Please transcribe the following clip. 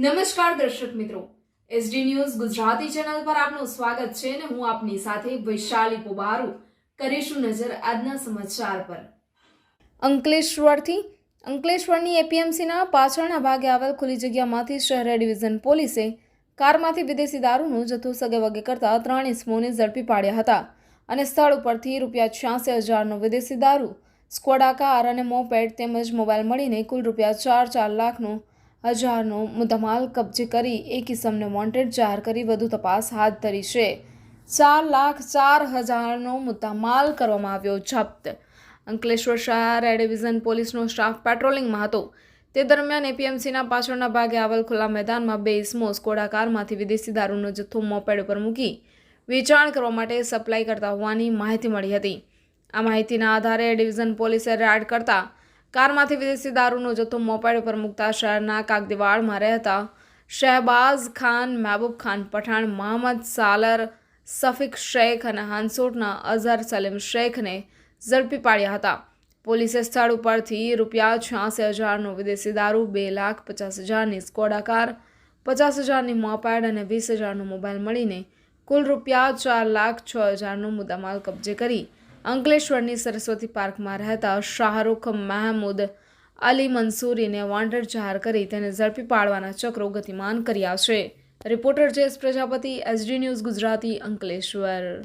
નમસ્કાર દર્શક મિત્રો. એસડી ન્યૂઝ ગુજરાતી ચેનલ પર આપનું સ્વાગત છે અને હું આપની સાથે વૈશાલી પોબારુ કરીશું નજર આજના સમાચાર પર. અંકલેશ્વરથી, અંકલેશ્વરની એપીએમસીના પાછળના ભાગે આવેલ ખુલ્લી જગ્યામાંથી શહેર ડિવિઝન પોલીસે કારમાંથી વિદેશી દારૂનો જથ્થો સગેવગે કરતા ત્રણ ઇસમોને ઝડપી પાડ્યા હતા અને સ્થળ ઉપરથી રૂપિયા છ્યાસી હજારનો વિદેશી દારૂ સ્કોડા કાર અને મોપેડ તેમજ મોબાઈલ મળીને કુલ રૂપિયા ચાર ચાર લાખનો હજારનો મુદ્દામાલ કબજે કરી એ કિસમને વોન્ટેડ જાહેર કરી વધુ તપાસ હાથ ધરી છે. ચાર લાખ ચાર હજારનો મુદ્દામાલ કરવામાં આવ્યો જપ્ત. અંકલેશ્વર શહેર એ ડિવિઝન પોલીસનો સ્ટાફ પેટ્રોલિંગમાં હતો. તે દરમિયાન એપીએમસીના પાછળના ભાગે આવેલ ખુલ્લા મેદાનમાં બે ઇસમો સ્કોડા કારમાંથી વિદેશી દારૂનો જથ્થો મોપેડ ઉપર મૂકી વેચાણ કરવા માટે સપ્લાય કરતા હોવાની માહિતી મળી હતી. આ માહિતીના આધારે ડિવિઝન પોલીસે રેડ કરતા કારમાંથી વિદેશી દારૂનો જથ્થો મોપાડ ઉપર મૂકતા શહેરના કાગદીવાડમાં રહેતા શહેબાઝ ખાન, મહેબૂબ ખાન પઠાણ, મોહમ્મદ સાલર સફીક શેખ અને હાંસોટના અઝહર સલીમ શેખને ઝડપી પાડ્યા હતા. પોલીસે સ્થળ ઉપરથી રૂપિયા છ્યાસી હજારનું વિદેશી દારૂ, બે લાખ પચાસ હજારની સ્કોડા કાર પચાસ હજારની મોપેડ અને વીસ હજારનો મોબાઈલ મળીને કુલ રૂપિયા ચાર લાખ છ હજારનો મુદ્દામાલ કબજે કરી અંકલેશ્વરની સરસ્વતી પાર્કમાં રહેતા શાહરૂખ મહેમૂદ અલી મંસૂરીને વોન્ટેડ જાહેર કરી તેને ઝડપી પાડવાના ચક્રો ગતિમાન કર્યા છે reporter Jes Prajapati, SD news Gujarati Ankleshwar.